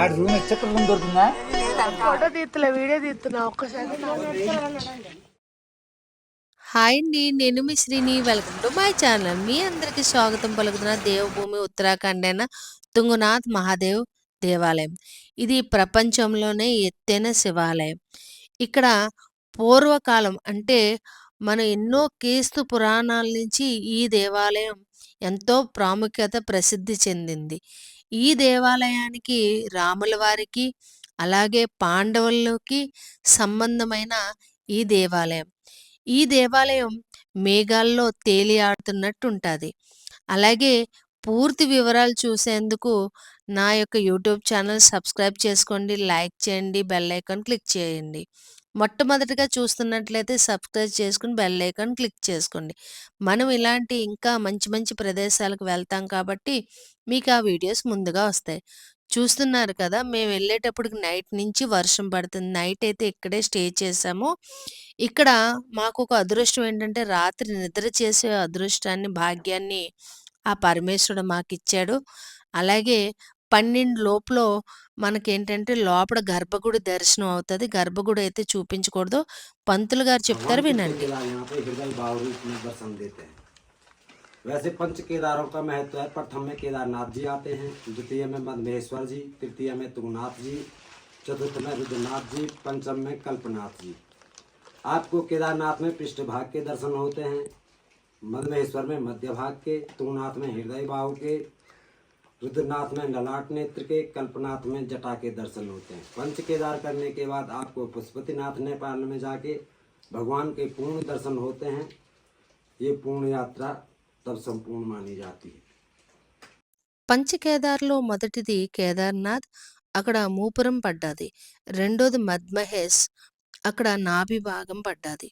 ఆడ రూమ్ ఎక్కడ room photo తీస్తున్నా వీడియో తీస్తున్నా ఒక్కసారి. హాయ్ అండి నేను మీ Srini. Welcome to my channel. మీ అందరికి స్వాగతం పలుకుతున్న దేవభూమి ఉత్తరాఖండ్ అయిన తుంగునాథ్ మహాదేవ్ దేవాలయం. ఇది ప్రపంచంలోనే ఎత్తైన శివాలయం. ఇక్కడ పూర్వకాలం అంటే మన ఎన్నో క్రీస్తు పురాణాల నుంచి ఈ దేవాలయం ఎంతో ప్రాముఖ్యత ప్రసిద్ధి చెందింది. ఈ దేవాలయానికి రాముల వారికి అలాగే పాండవులకి సంబంధమైన ఈ దేవాలయం. ఈ దేవాలయం మేఘాల్లో తేలియాడుతున్నట్టు ఉంటుంది అలాగే పూర్తి వివరాలు చూసేందుకు నా యొక్క యూట్యూబ్ ఛానల్ సబ్స్క్రైబ్ చేసుకోండి లైక్ చేయండి బెల్ ఐకాన్ క్లిక్ చేయండి. మొట్టమొదటిగా చూస్తున్నట్లయితే సబ్స్క్రైబ్ చేసుకుని బెల్ ఐకాన్ క్లిక్ చేసుకోండి. మనం ఇలాంటి ఇంకా మంచి మంచి ప్రదేశాలకు వెళ్తాం కాబట్టి మీకు ఆ వీడియోస్ ముందుగా వస్తాయి. చూస్తున్నారు కదా మేము వెళ్ళేటప్పటికి నైట్ నుంచి వర్షం పడుతుంది. నైట్ అయితే ఇక్కడే స్టే చేసాము ఇక్కడ మాకు ఒక అదృష్టం ఏంటంటే రాత్రి నిద్ర చేసే అదృష్టాన్ని భాగ్యాన్ని ఆ పరమేశ్వరుడు మాకు ఇచ్చాడు అలాగే పన్నెండు లోపల మనకేంటంటే లోపల గర్భగుడి దర్శనం అవుతుంది గర్భగుడి అయితే చూపించకూడదు పంతులు గారు చెప్తారు भगवान के వినండి केदार यहाँ पे हृदय भाव रूप में दर्शन देते हैं वैसे पंच केदारों का महत्व है प्रथम में केदारनाथ जी आते हैं द्वितीय में मधमेश्वर जी तृतीय में तुंगनाथ जी चतुर्थ में रुद्रनाथ जी पंचम में कल्पनाथ जी आपको केदारनाथ में पृष्ठभाग के दर्शन होते हैं मधमेश्वर में मध्य भाग के तुंगनाथ में हृदय भाव के रुद्रनाथ में ललाट नेत्र के कल्पनाथ में जटा के दर्शन होते हैं पंच केदार करने के बाद आपको पशुपतिनाथ नेपाल में जाके भगवान के पूर्ण दर्शन होते हैं ये पूर्ण यात्रा तब संपूर्ण मानी जाती है పంచకేదార్లో మొదటిది కేదార్నాథ్ అక్కడ మూపురం పడ్డది రెండోది మద్మహేష్ అక్కడ నాభి భాగం పడ్డది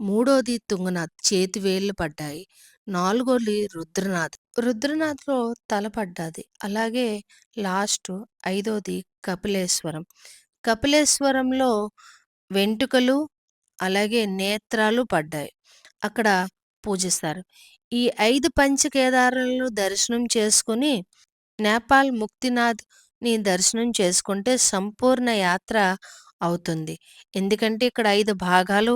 మూడోది తుంగనాథ్ చేతి వేళ్ళు పడ్డాయి. నాలుగోది రుద్రనాథ్. రుద్రనాథ్లో తల పడ్డది. అలాగే లాస్ట్ ఐదోది కపిలేశ్వరం. కపిలేశ్వరంలో వెంట్రుకలు అలాగే నేత్రాలు పడ్డాయి. అక్కడ పూజిస్తారు. ఈ ఐదు పంచకేదారాలను దర్శనం చేసుకుని నేపాల్ ముక్తినాథ్ని దర్శనం చేసుకుంటే సంపూర్ణ యాత్ర అవుతుంది. ఎందుకంటే ఇక్కడ ఐదు భాగాలు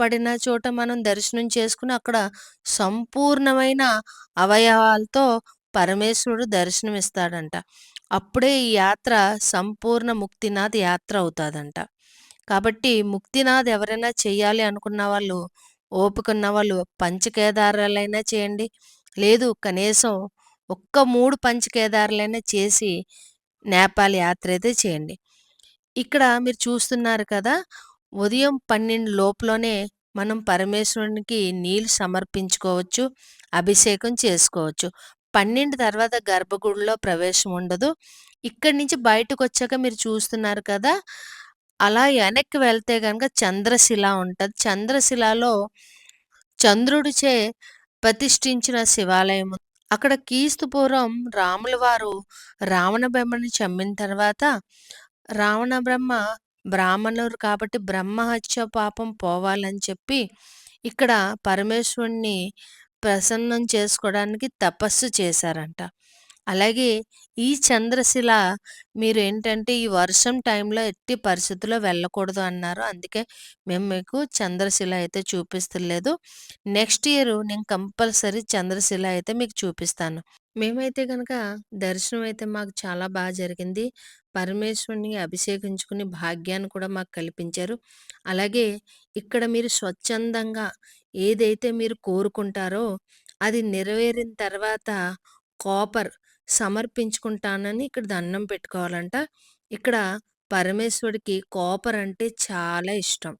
పడిన చోట మనం దర్శనం చేసుకుని అక్కడ సంపూర్ణమైన అవయవాలతో పరమేశ్వరుడు దర్శనం ఇస్తాడంట అప్పుడే ఈ యాత్ర సంపూర్ణ ముక్తినాథ్ యాత్ర అవుతాదంట. కాబట్టి ముక్తినాథ్ ఎవరైనా చేయాలి అనుకున్న వాళ్ళు ఓపికన్న వాళ్ళు పంచకేదారాలైనా చేయండి. లేదు కనీసం ఒక్క మూడు పంచకేదారులైనా చేసి నేపాల్ యాత్ర అయితే చేయండి. ఇక్కడ మీరు చూస్తున్నారు కదా ఉదయం పన్నెండు లోపులోనే మనం పరమేశ్వరునికి నీళ్ళు సమర్పించుకోవచ్చు అభిషేకం చేసుకోవచ్చు. పన్నెండు తర్వాత గర్భగుడిలో ప్రవేశం ఉండదు. ఇక్కడి నుంచి బయటకు వచ్చాక మీరు చూస్తున్నారు కదా! అలా వెనక్కి వెళ్తే కనుక చంద్రశిల ఉంటుంది. చంద్రశిలలో చంద్రుడిచే ప్రతిష్ఠించిన శివాలయం అక్కడ క్రీస్తుపూర్వం రాముల వారు రావణ బ్రహ్మని చంపిన తర్వాత రావణ బ్రహ్మ బ్రాహ్మణుడు కాబట్టి బ్రహ్మహత్య పాపం పోవాలని చెప్పి ఇక్కడ పరమేశ్వరుణ్ణి ప్రసన్నం చేసుకోవడానికి తపస్సు చేశారంట. అలాగే ఈ చంద్రశిల మీరు ఏంటంటే ఈ వర్షం టైంలో ఎట్టి పరిస్థితుల్లో వెళ్ళకూడదు అన్నారు. అందుకే మేము మీకు చంద్రశిల అయితే చూపిస్తలేదు. నెక్స్ట్ ఇయర్ నేను కంపల్సరీ చంద్రశిల అయితే మీకు చూపిస్తాను. మేమైతే కనుక దర్శనం అయితే మాకు చాలా బాగా జరిగింది. పరమేశ్వరుని అభిషేకించుకుని భాగ్యాన్ని కూడా మాకు కల్పించారు. అలాగే ఇక్కడ మీరు స్వచ్ఛందంగా ఏదైతే మీరు కోరుకుంటారో అది నెరవేరిన తర్వాత కాపర్ సమర్పించుకుంటానని ఇక్కడ దండం పెట్టుకోవాలంట. ఇక్కడ పరమేశ్వరుడికి కాపర్ అంటే చాలా ఇష్టం.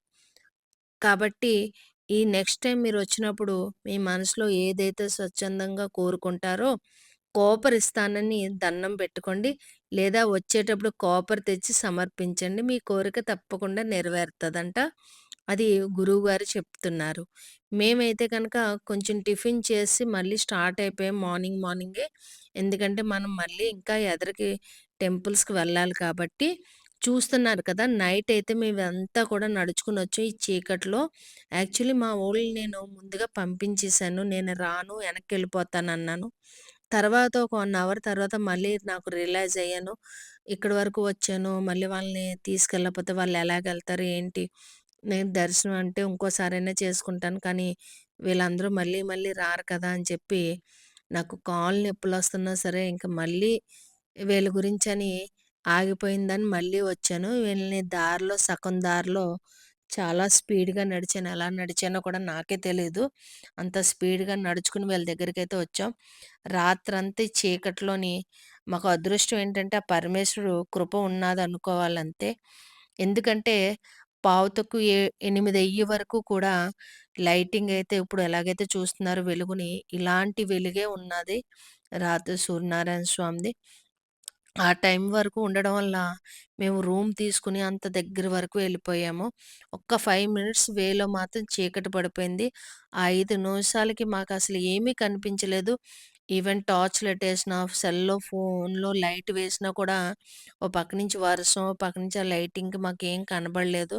కాబట్టి ఈ నెక్స్ట్ టైం మీరు వచ్చినప్పుడు మీ మనసులో ఏదైతే స్వచ్ఛందంగా కోరుకుంటారో కాపర్ ఇస్తానని దండం పెట్టుకోండి లేదా వచ్చేటప్పుడు కాపర్ తెచ్చి సమర్పించండి మీ కోరిక తప్పకుండా నెరవేరుతుందంట అది గురువు గారు చెప్తున్నారు మేమైతే కనుక కొంచెం టిఫిన్ చేసి మళ్ళీ స్టార్ట్ అయిపోయాం మార్నింగ్ మార్నింగే ఎందుకంటే మనం మళ్ళీ ఇంకా ఎదరికి టెంపుల్స్కి వెళ్ళాలి కాబట్టి చూస్తున్నారు కదా! నైట్ అయితే మేమంతా కూడా నడుచుకుని వచ్చాం ఈ చీకట్లో. యాక్చువల్లీ మా వోళ్ళని నేను ముందుగా పంపించేసాను. నేను రాను వెనక్కి వెళ్ళిపోతాను అన్నాను తర్వాత ఒక వన్ అవర్ తర్వాత మళ్ళీ నాకు రియలైజ్ అయ్యాను. ఇక్కడి వరకు వచ్చాను. మళ్ళీ వాళ్ళని తీసుకెళ్ళకపోతే వాళ్ళు ఎలాగెళ్తారు ఏంటి? నేను దర్శనం అంటే ఇంకోసారైనా చేసుకుంటాను. కానీ వీళ్ళందరూ మళ్ళీ మళ్ళీ రారు కదా! అని చెప్పి నాకు కాళ్ళు నొప్పులొస్తున్నా సరే ఇంకా మళ్ళీ వీళ్ళ గురించి అని ఆగిపోయిందని మళ్ళీ వచ్చాను. వీళ్ళని దారిలో సగం దారిలో చాలా స్పీడ్‌గా నడిచాను. ఎలా నడిచానో కూడా నాకే తెలియదు అంత స్పీడ్‌గా నడుచుకుని వీళ్ళ దగ్గరికైతే వచ్చాం. రాత్రంతా చీకట్లోని మాకు అదృష్టం ఏంటంటే ఆ పరమేశ్వరుడు కృప ఉన్నాదనుకోవాలంతే. ఎందుకంటే పావుతకు ఏ ఎనిమిది అయ్యే వరకు కూడా లైటింగ్ అయితే ఇప్పుడు ఎలాగైతే చూస్తున్నారో వెలుగుని ఇలాంటి వెలుగే ఉన్నది. రాత్రి సూర్యనారాయణ స్వామిది. ఆ టైం వరకు ఉండడం వల్ల మేము రూమ్ తీసుకుని అంత దగ్గర వరకు వెళ్ళిపోయాము. ఒక్క 5 మినిట్స్ వేలో మాత్రం చీకటి పడిపోయింది. ఆ 5 నిమిషాలకి మాకసలు ఏమీ కనిపించలేదు. ఈవెన్ టార్చ్ లైట్ ఏసినా, సెల్‌లో ఫోన్‌లో లైట్ వేసినా కూడా ఓ పక్క నుంచి వర్షం, ఓ పక్క నుంచి ఆ లైటింగ్‌కి మాకేం కనబడలేదు.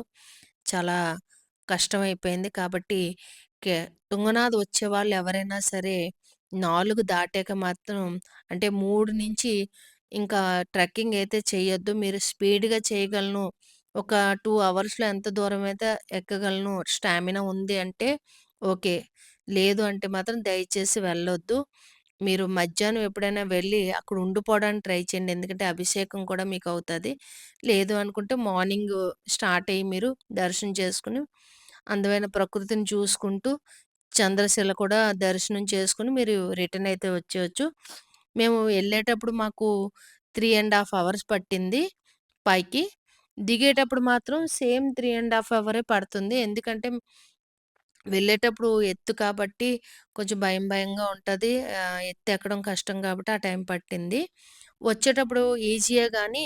చాలా కష్టమైపోయింది. కాబట్టి కె తుంగనాథ్ వచ్చేవాళ్ళు ఎవరైనా సరే 4 దాటాక మాత్రం అంటే 3 నుంచి ఇంకా ట్రెక్కింగ్ అయితే చేయొద్దు. మీరు స్పీడ్‌గా చేయగలను. ఒక 2 అవర్స్‌లో ఎంత దూరమైతే ఎక్కగలను. స్టామినా ఉంది అంటే ఓకే. లేదు అంటే మాత్రం దయచేసి వెళ్ళొద్దు. మీరు మధ్యాహ్నం ఎప్పుడైనా వెళ్ళి అక్కడ ఉండిపోవడానికి ట్రై చేయండి. ఎందుకంటే అభిషేకం కూడా మీకవుతది. లేదు అనుకుంటే మార్నింగ్ స్టార్ట్ అయ్యి మీరు దర్శనం చేసుకొని, అందమైన ప్రకృతిని చూసుకుంటూ, చంద్రశిల కూడా దర్శనం చేసుకొని మీరు రిటర్న్ అయితే వచ్చేయొచ్చు. మేము వెళ్ళేటప్పుడు మాకు త్రీ అండ్ హాఫ్ అవర్స్ పట్టింది పైకి. దిగేటప్పుడు మాత్రం సేమ్ త్రీ అండ్ హాఫ్ అవరే పడుతుంది. ఎందుకంటే వెళ్ళేటప్పుడు ఎత్తు కాబట్టి కొంచెం భయం భయంగా ఉంటుంది ఎత్తు ఎక్కడం కష్టం కాబట్టి ఆ టైం పట్టింది. వచ్చేటప్పుడు ఈజీయే కానీ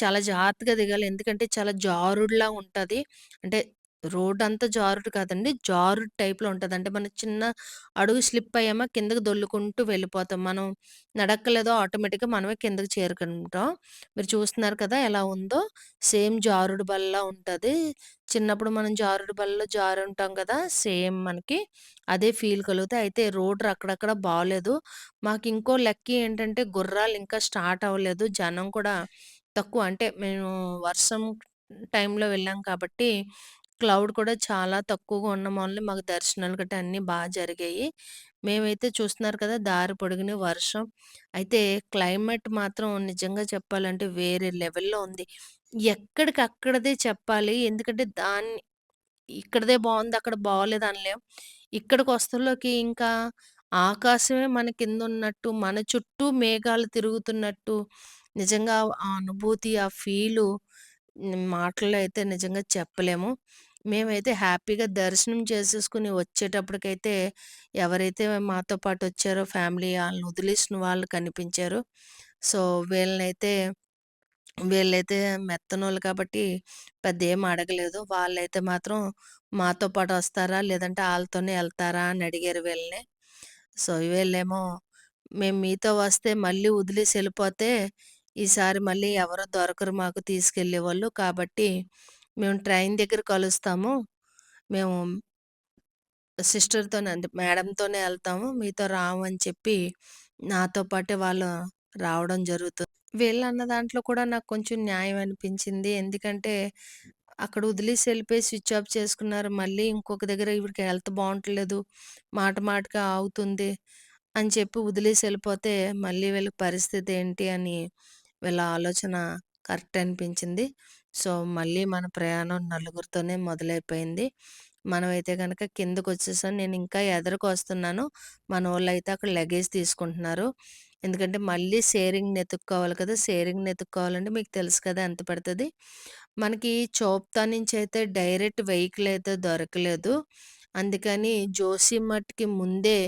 చాలా జాగ్రత్తగా దిగాలి. ఎందుకంటే చాలా జారుడులా ఉంటుంది అంటే రోడంతా జారుడు కాదండి. జారుడు టైప్‌లో ఉంటది. అంటే మనం చిన్న అడుగు స్లిప్ అయ్యామా కిందకి దొర్లుకుంటూ వెళ్ళిపోతాం. మనం నడక్కలేదో ఆటోమేటిక్‌గా మనమే కిందకి చేరుకుంటాం. మీరు చూస్తున్నారు కదా! ఎలా ఉందో. సేమ్ జారుడు బల్లలా ఉంటది. చిన్నప్పుడు మనం జారుడు బల్లలో జారుంటాం కదా! సేమ్ మనకి అదే ఫీల్ కలుగుతాయి. అయితే రోడ్ అక్కడక్కడ బాలేదు. మాకింకో లక్కీ ఏంటంటే గుర్రాలు ఇంకా స్టార్ట్ అవ్వలేదు. జనం కూడా తక్కువ. అంటే మేము వర్షం టైంలో వెళ్ళాం కాబట్టి క్లౌడ్ కూడా చాలా తక్కువగా ఉండడం వల్ల మాకు దర్శనాలు గట్రా అన్నీ బాగా జరిగాయి. మేమైతే చూస్తున్నారు కదా! దారి పొడిగిన వర్షం. అయితే క్లైమేట్ మాత్రం నిజంగా చెప్పాలంటే వేరే లెవెల్‌లో ఉంది. ఎక్కడికక్కడిదే చెప్పాలి. ఎందుకంటే దాన్ని ఇక్కడిదే బావుంది, అక్కడ బాగోలేదు అనలేం. ఇక్కడికొస్తలోకి ఇంకా ఆకాశమే మన కిందున్నట్టు, మన చుట్టూ మేఘాలు తిరుగుతున్నట్టు నిజంగా ఆ అనుభూతి, ఆ ఫీలు హ్మ్, మాటల్లో అయితే నిజంగా చెప్పలేము. మేమైతే హ్యాపీగా దర్శనం చేసేసుకొని వచ్చేటప్పటికైతే ఎవరైతే మాతో పాటు వచ్చారో ఫ్యామిలీ వాళ్ళని వదిలేసిన వాళ్ళు కనిపించారు. సో, వీళ్ళనైతే వీళ్ళైతే మెత్తనోళ్ళు కాబట్టి పెద్ద ఏం అడగలేదు. వాళ్ళైతే మాత్రం మాతో పాటు వస్తారా? లేదంటే వాళ్ళతోనే వెళ్తారా అని అడిగారు వీళ్ళని. సో, వీళ్ళేమో మేము మీతో వస్తే మళ్ళీ వదిలేసి వెళ్ళిపోతే ఈసారి మళ్ళీ ఎవరు దొరకరు మాకు తీసుకెళ్ళేవాళ్ళు. కాబట్టి మేము ట్రైన్ దగ్గర కలుస్తాము. మేము సిస్టర్‌తోనే అంటే మేడంతోనే వెళ్తాము మీతో రాము అని చెప్పి నాతో పాటే వాళ్ళు రావడం జరుగుతుంది. వీళ్ళన్న దాంట్లో కూడా నాకు కొంచెం న్యాయం అనిపించింది. ఎందుకంటే అక్కడ వదిలేసి వెళ్ళిపోయి స్విచ్ ఆఫ్ చేసుకున్నారు. మళ్ళీ ఇంకొక దగ్గర ఇవిడికి హెల్త్ బాగుంటలేదు మాట మాటగా ఆగుతుంది అని చెప్పి వదిలేసి వెళ్ళిపోతే మళ్ళీ వీళ్ళకి పరిస్థితి ఏంటి అని వీళ్ళ ఆలోచన కరెక్ట్ అనిపించింది. సో, మళ్ళీ మన ప్రయాణం నలుగురితోనే మొదలైపోయింది. మనమైతే గనక కిందకొచ్చేసాం. నేనింకా ఎదరకొస్తున్నాను. మనోళ్ళైతే అక్కడ లగేజ్ తీసుకుంటున్నారు. ఎందుకంటే మళ్ళీ షేరింగ్ వెతుక్కోవాలి కదా! షేరింగ్ వెతుక్కోవాలంటే మీకు తెలుసు కదా! ఎంత పడతది. మనకి చోప్తా నుంచయితే డైరెక్ట్ వెహికల్ అయితే దొరకలేదు. అందుకని జోషిమఠ్‌కి ముందే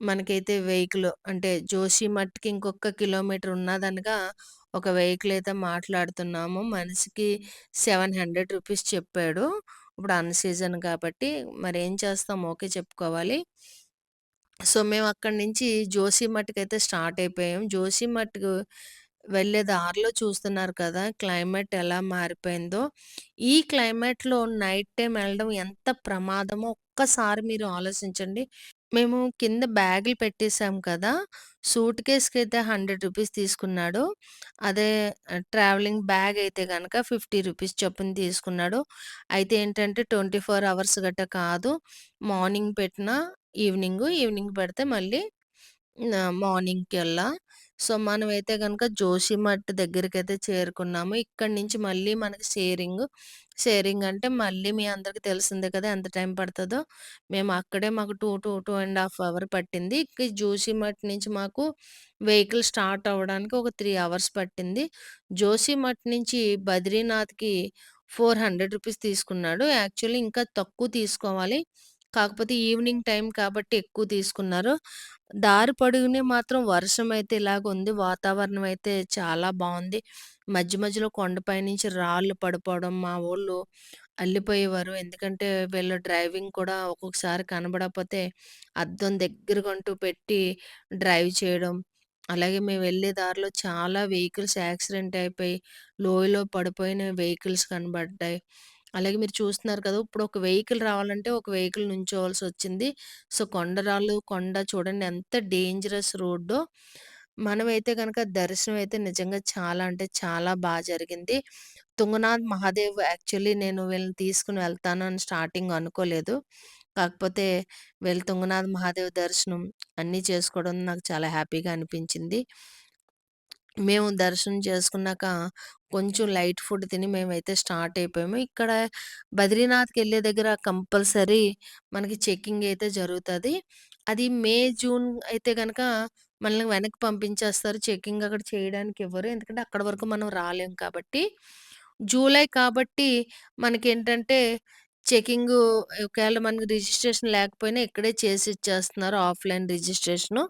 మనకైతే వెహికల్ అంటే జోషిమఠ్‌కి ఇంకొక కిలోమీటర్ ఉన్నదనగా ఒక వెహికల్ అయితే మాట్లాడుతున్నాము. మనిషికి సెవెన్ హండ్రెడ్ రూపీస్ చెప్పాడు. ఇప్పుడు అన్ సీజన్ కాబట్టి మరి ఏం చేస్తాం ఓకే చెప్పుకోవాలి. సో, మేము అక్కడి నుంచి జోషిమఠ్‌కైతే స్టార్ట్ అయిపోయాం. జోషిమఠ్ వెళ్ళే దారిలో చూస్తున్నారు కదా! క్లైమేట్ ఎలా మారిపోయిందో. ఈ క్లైమేట్‌లో నైట్ టైం వెళ్ళడం ఎంత ప్రమాదమో ఒక్కసారి మీరు ఆలోచించండి. మేము కింద బ్యాగులు పెట్టేసాం కదా! సూట్ కేస్కి అయితే రూ. 100 తీసుకున్నాడు. అదే ఆహ్, ట్రావెలింగ్ బ్యాగ్ అయితే గనక రూ. 50 చొప్పున తీసుకున్నాడు. అయితే ఏంటంటే 24 అవర్స్ గట్ట కాదు. మార్నింగ్ పెట్టినా ఈవినింగు, ఈవినింగ్ పెడితే మళ్ళీ ఆహ్, మార్నింగ్‌కల్లా. సో, మనమైతే కనుక జోషిమఠ్ అయితే చేరుకున్నాము. ఇక్కడి నుంచి మళ్ళీ మనకి షేరింగ్ షేరింగ్ అంటే మళ్ళీ మీ అందరికి తెలిసిందే కదా! ఎంత టైం పడుతుందో మేము అక్కడే మాకు 2, 2, 2 ½ అవర్ పట్టింది. ఇక జోషిమఠ్ నుంచి మాకు వెహికల్ స్టార్ట్ అవ్వడానికి ఒక త్రీ అవర్స్ పట్టింది. జోషిమఠ్ నుంచి బద్రీనాథ్‌కి ఫోర్ హండ్రెడ్ రూపీస్ తీసుకున్నాడు. యాక్చువల్లీ ఇంకా తక్కువ తీసుకోవాలి. కాకపోతే ఈవినింగ్ టైం కాబట్టి ఎక్కువ తీసుకున్నారు. దారి పొడుగునే మాత్రం వర్షం అయితే ఇలాగుంది. వాతావరణం అయితే చాలా బావుంది. మధ్య మధ్యలో కొండపై నుంచి రాళ్ళు పడిపోవడం, మా వోళ్ళు అల్లిపోయేవారు. ఎందుకంటే వీళ్ళ డ్రైవింగ్ కూడా ఒక్కొక్కసారి కనబడకపోతే అద్దం దగ్గరకంటూ పెట్టి డ్రైవ్ చేయడం. అలాగే మేము వెళ్ళే దారిలో చాలా వెహికల్స్ యాక్సిడెంట్ అయిపోయి, లోయలో పడిపోయిన వెహికల్స్ కనబడ్డాయి. అలాగే మీరు చూస్తున్నారు కదా! ఇప్పుడు ఒక వెహికల్ రావాలంటే ఒక వెహికల్ నుంచోవాల్సొచ్చింది. సో, కొండరాళ్ళు, కొండ చూడండి ఎంత డేంజరస్ రోడ్డో. మనమైతే గనక దర్శనం అయితే నిజంగా చాలా అంటే చాలా బా జరిగింది. తుంగనాథ్ మహాదేవ్ యాక్చువల్లీ నేను వీళ్ళని తీసుకొని వెళ్తాను అని స్టార్టింగ్ అనుకోలేదు. కాకపోతే వీళ్ళు తుంగనాథ్ మహాదేవ్ దర్శనం అన్నీ చేసుకోవడం నాకు చాలా హ్యాపీగా అనిపించింది. మేము దర్శనం చేసుకున్నాక కొంచెం లైట్ ఫుడ్ తిని మేమైతే స్టార్ట్ అయిపోయాము. ఇక్కడ బద్రీనాథ్‌కెళ్ళే దగ్గర కంపల్సరీ మనకి చెకింగ్ అయితే జరుగుతది. అది మే, జూన్ అయితే గనక మనల్ని వెనక్కి పంపించేస్తారు. చెకింగ్ అక్కడ చేయడానికి ఇవ్వరు. ఎందుకంటే అక్కడి వరకు మనం రాలేం కాబట్టి. జూలై కాబట్టి మనకేంటంటే చెకింగు ఒకవేళ మనకి రిజిస్ట్రేషన్ లేకపోయినా ఇక్కడే చేసి ఇచ్చేస్తున్నారు ఆఫ్‌లైన్ రిజిస్ట్రేషను.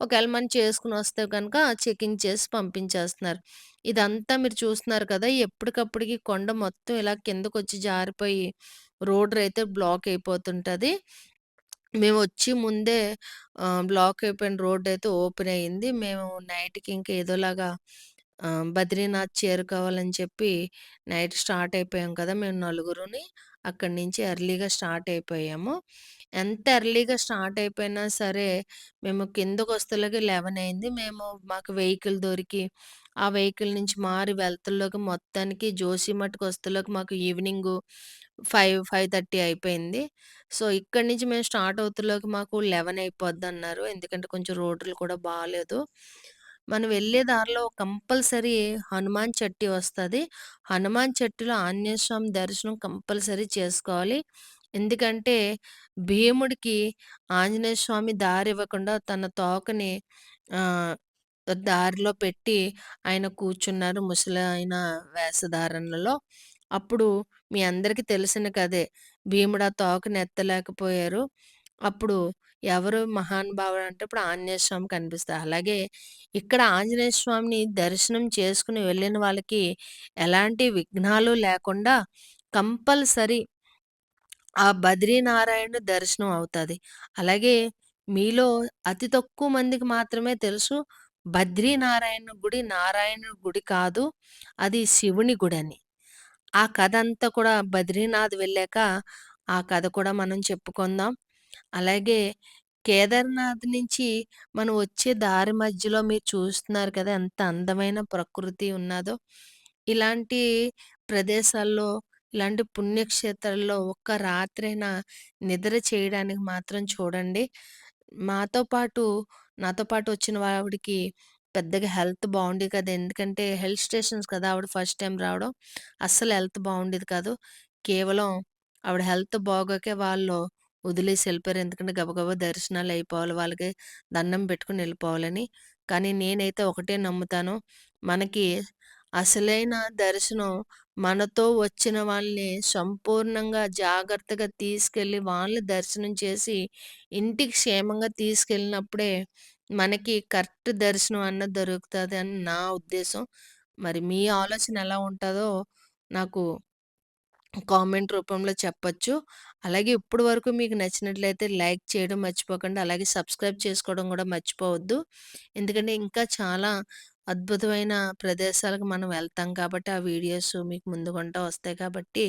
ఒకవేళ మనం చేసుకొనొస్తే గనక చెకింగ్ చేసి పంపించేస్తున్నారు. ఇదంతా మీరు చూస్తున్నారు కదా! ఎప్పటికప్పటికి కొండ మొత్తం ఇలా కిందకొచ్చి జారిపోయి రోడ్డయితే బ్లాక్ అయిపోతుంటది. మేమొచ్చి ముందే ఆహ్, బ్లాక్ అయిపోయిన రోడ్డయితే ఓపెన్ అయింది. మేము నైట్‌కి ఇంక ఏదోలాగా ఆహ్, బద్రీనాథ్ చేరుకోవాలని చెప్పి నైట్ స్టార్ట్ అయిపోయాం కదా! మేము నలుగురుని. అక్కడి నుంచి ఎర్లీగా స్టార్ట్ అయిపోయాము. ఎంత ఎర్లీగా స్టార్ట్ అయిపోయినా సరే మేము కిందకొస్తేలోకి 11 అయింది. మేము మాకు వెహికల్ దొరికి, ఆ వెహికల్ నుంచి మారి వెళ్తుల్లోకి మొత్తానికి జోషిమఠ్‌కొస్తేలోకి మాకు ఈవెనింగ్ ఫైవ్ ఫైవ్ థర్టీ అయిపోయింది. సో, ఇక్కడి నుంచి మేము స్టార్ట్ అవుతులోకి మాకు లెవెన్ అయిపోద్ది అన్నారు ఎందుకంటే కొంచెం రోడ్లు కూడా బాగాలేదు మనం వెళ్ళే దారిలో కంపల్సరీ హనుమాన్ చట్టి వస్తుంది హనుమాన్ చట్టిలో ఆంజనేయ స్వామి దర్శనం కంపల్సరీ చేసుకోవాలి. ఎందుకంటే భీముడికి ఆంజనేయ స్వామి దారివ్వకుండా తన తోకని దారిలో పెట్టి ఆయన కూర్చున్నారు ముసలైన వేషధారణలో. అప్పుడు మీ అందరికీ తెలిసిన కదే భీముడు ఆ తోకని ఎత్తలేకపోయారు. అప్పుడు ఎవరు మహానుభావుడు అంటే ఇప్పుడు ఆంజనేయ స్వామి కనిపిస్తారు. అలాగే ఇక్కడ ఆంజనేయ స్వామిని దర్శనం చేసుకుని వెళ్ళిన వాళ్ళకి ఎలాంటి విఘ్నాలు లేకుండా కంపల్సరీ ఆ బద్రీనారాయణ దర్శనం అవుతుంది అలాగే మీలో అతి తక్కువ మందికి మాత్రమే తెలుసు బద్రీనారాయణ గుడి నారాయణ గుడి కాదు. అది శివుని గుడి అని ఆ కథ అంతా కూడా బద్రీనాథ్ వెళ్ళాక ఆ కథ కూడా మనం చెప్పుకుందాం. అలాగే కేదార్‌నాథ్ నుంచి మనం వచ్చే దారి మధ్యలో మీరు చూస్తున్నారు కదా! ఎంత అందమైన ప్రకృతి ఉన్నాదో. ఇలాంటి ప్రదేశాల్లో, ఇలాంటి పుణ్యక్షేత్రాల్లో ఒక్క రాత్రైనా నిద్ర చేయడానికి మాత్రం చూడండి. మాతో పాటు నాతో పాటు వచ్చిన ఆవిడకి పెద్దగా హెల్త్ బాగుండేది కాదు. ఎందుకంటే హిల్ స్టేషన్స్ కదా! ఆవిడ ఫస్ట్ టైమ్ రావడం. అస్సలు హెల్త్ బాగుండేది కాదు. కేవలం ఆవిడ హెల్త్ బాగోకే వాళ్ళు వదిలేసి వెళ్ళిపోయారు ఎందుకంటే గబగబా దర్శనాలు అయిపోవాలి. వాళ్ళకి దండం పెట్టుకుని వెళ్ళిపోవాలని కానీ నేనైతే ఒకటే నమ్ముతాను. మనకి అసలైన దర్శనం మనతో వచ్చిన వాళ్ళని సంపూర్ణంగా జాగ్రత్తగా తీసుకెళ్ళి వాళ్ళని దర్శనం చేసి ఇంటికి క్షేమంగా తీసుకెళ్ళినప్పుడే మనకి కరెక్ట్ దర్శనం అన్నది దొరుకుతుంది అని నా ఉద్దేశం. మరి మీ ఆలోచన ఎలా ఉంటుందో నాకు కామెంట్ రూపంలో చెప్పచ్చు అలాగే ఇప్పటి వరకు మీకు నచ్చినట్లయితే లైక్ చేయడం మర్చిపోకండి. అలాగే సబ్స్క్రైబ్ చేసుకోవడం కూడా మర్చిపోవద్దు. ఎందుకంటే ఇంకా చాలా అద్భుతమైన ప్రదేశాలకు మనం వెళ్తాం కాబట్టి ఆ వీడియోస్ మీకు ముందుగుంటా వస్తాయి కాబట్టి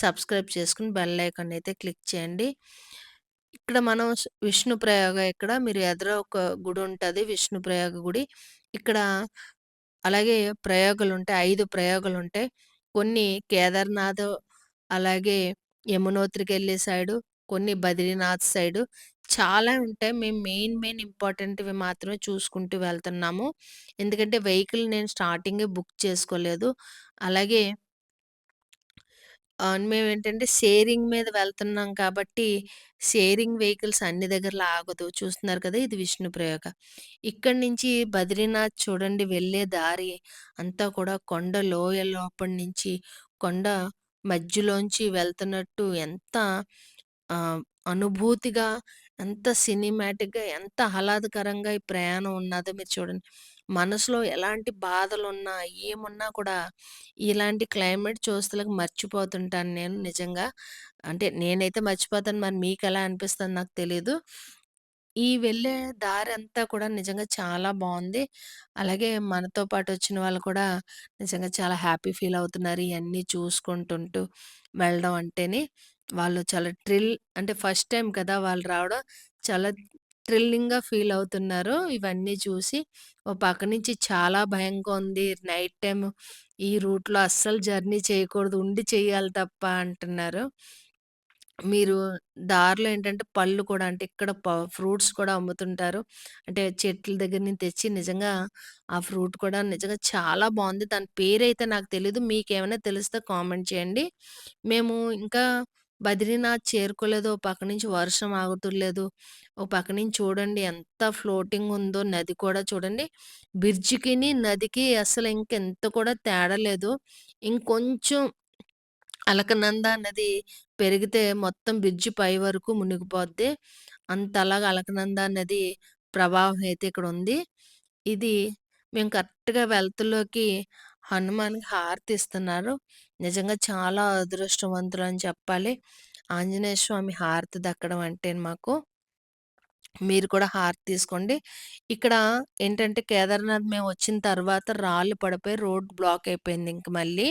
సబ్స్క్రైబ్ చేసుకుని బెల్ ఐకాన్ అయితే క్లిక్ చేయండి ఇక్కడ మనం విష్ణు ప్రయోగ ఇక్కడ మీరు ఎదుర ఒక గుడి ఉంటుంది విష్ణు ప్రయోగ గుడి ఇక్కడ అలాగే ప్రయోగాలు ఉంటాయి ఐదు ప్రయోగాలు ఉంటాయి కొన్ని కేదార్నాథ్ అలాగే యమునోత్రికి వెళ్ళే సైడు కొన్ని బద్రీనాథ్ సైడు చాలా ఉంటాయి మేము మెయిన్ మెయిన్ ఇంపార్టెంట్వి మాత్రమే చూసుకుంటూ వెళ్తున్నాము ఎందుకంటే వెహికల్ నేను స్టార్టింగే బుక్ చేసుకోలేదు అలాగే మేము మేమేంటంటే షేరింగ్ మీద వెళ్తున్నాం కాబట్టి, షేరింగ్ వెహికల్స్ అన్ని దగ్గరలో ఆగదు. చూస్తున్నారు కదా! ఇది విష్ణు ప్రయోగ. ఇక్కడి నుంచి బద్రీనాథ్ చూడండి వెళ్ళే దారి అంతా కూడా కొండ లోయ లోపల నుంచి కొండ మధ్యలోంచి వెళ్తున్నట్టు ఎంత అనుభూతిగా, ఎంత సినిమాటిక్‌గా, ఎంత ఆహ్లాదకరంగా ఈ ప్రయాణం ఉన్నదో మీరు చూడండి. మనసులో ఎలాంటి బాధలు ఉన్నా ఏమున్నా కూడా ఇలాంటి క్లైమేట్ చూస్తలకి మర్చిపోతుంటాను నేను నిజంగా. అంటే నేనైతే మర్చిపోతాను. మరి మీకు ఎలా అనిపిస్తుంది నాకు తెలీదు. ఈ వెళ్ళే దారంతా కూడా నిజంగా చాలా బావుంది. అలాగే మనతో పాటు వచ్చిన వాళ్ళు కూడా నిజంగా చాలా హ్యాపీ ఫీల్ అవుతున్నారు. ఇయన్నీ చూసుకుంటుంటూ వెళ్ళడం అంటేనే వాళ్ళు చాలా థ్రిల్ అంటే ఫస్ట్ టైమ్ కదా! వాళ్ళు రావడం. చాలా థ్రిల్లింగ్‌గా ఫీల్ అవుతున్నారు. ఇవన్నీ చూసి. ఓ పక్క నుంచి చాలా భయంగా ఉంది. నైట్ టైమ్ ఈ రూట్‌లో అస్సలు జర్నీ చేయకూడదు. ఉండి చేయాలి తప్ప అంటున్నారు. మీరు దారిలో ఏంటంటే పళ్ళు కూడా అంటే ఇక్కడ ప ఫ్రూట్స్ కూడా అమ్ముతుంటారు. అంటే చెట్ల దగ్గర నుంచి తెచ్చి నిజంగా ఆ ఫ్రూట్ కూడా నిజంగా చాలా బావుంది. దాని పేరైతే నాకు తెలీదు. మీకేమైనా తెలిస్తే కామెంట్ చేయండి. మేము ఇంకా బద్రీనాథ్ చేరుకోలేదు. ఓ పక్క నుంచి వర్షం ఆగుతులేదు. ఓ పక్క నుంచి చూడండి ఎంత ఫ్లోటింగ్ ఉందో నది కూడా చూడండి. బ్రిడ్జికిని, నదికి అసలు ఇంకెంత కూడా తేడా లేదు. ఇంకొంచెం అలకనంద నది పెరిగితే మొత్తం బ్రిడ్జి పై వరకు మునిగిపోద్ది. అంతలాగా అలకనంద అన్నది ప్రవాహం అయితే ఇక్కడ ఉంది ఇది మేము కరెక్ట్‌గా వెళ్తలోకి హనుమాన్‌కి హారతి ఇస్తున్నారు. నిజంగా చాలా అదృష్టవంతులు అని చెప్పాలి. ఆంజనేయ స్వామి హారతి దక్కడం అంటే మాకు. మీరు కూడా హారతి తీసుకోండి. ఇక్కడ ఏంటంటే కేదార్‌నాథ్ మేమొచ్చిన తర్వాత రాళ్ళు పడిపోయి రోడ్ బ్లాక్ అయిపోయింది ఇంక మళ్ళీ.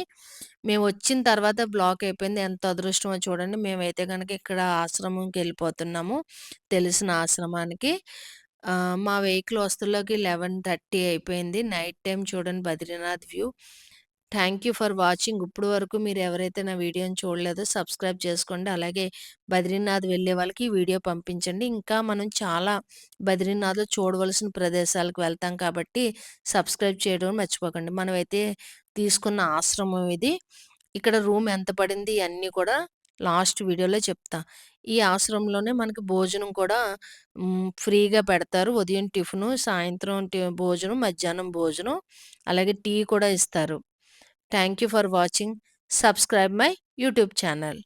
మేమొచ్చిన తర్వాత బ్లాక్ అయిపోయింది. ఎంత అదృష్టమో చూడండి. మేమైతే గనక ఇక్కడ ఆశ్రమంకెళ్ళిపోతున్నాము. తెలిసిన ఆశ్రమానికి. ఆహ్, మా వెహికల్ వస్తుల్లోకి 11:30 అయిపోయింది. నైట్ టైమ్ చూడండి Badrinath view. Thank you for watching. ఇప్పుడు వరకు మీరు ఎవరైతే నా వీడియోని చూడలేదో సబ్స్క్రైబ్ చేసుకోండి. అలాగే బద్రీనాథ్ వెళ్ళే వాళ్ళకి ఈ వీడియో పంపించండి. ఇంకా మనం చాలా బద్రీనాథ్‌లో చూడవలసిన ప్రదేశాలకు వెళ్తాం కాబట్టి సబ్స్క్రైబ్ చేయడం మర్చిపోకండి. మనమైతే తీసుకున్న ఆశ్రమం ఇది. ఇక్కడ రూమ్ ఎంత పడింది ఇవన్నీ కూడా లాస్ట్ వీడియోలో చెప్తా. ఈ ఆశ్రమంలోనే మనకి భోజనం కూడా ఫ్రీగా పెడతారు. ఉదయం టిఫిను, సాయంత్రం భోజనం, మధ్యాహ్నం భోజనం, అలాగే టీ కూడా ఇస్తారు. Thank you for watching. Subscribe my YouTube channel.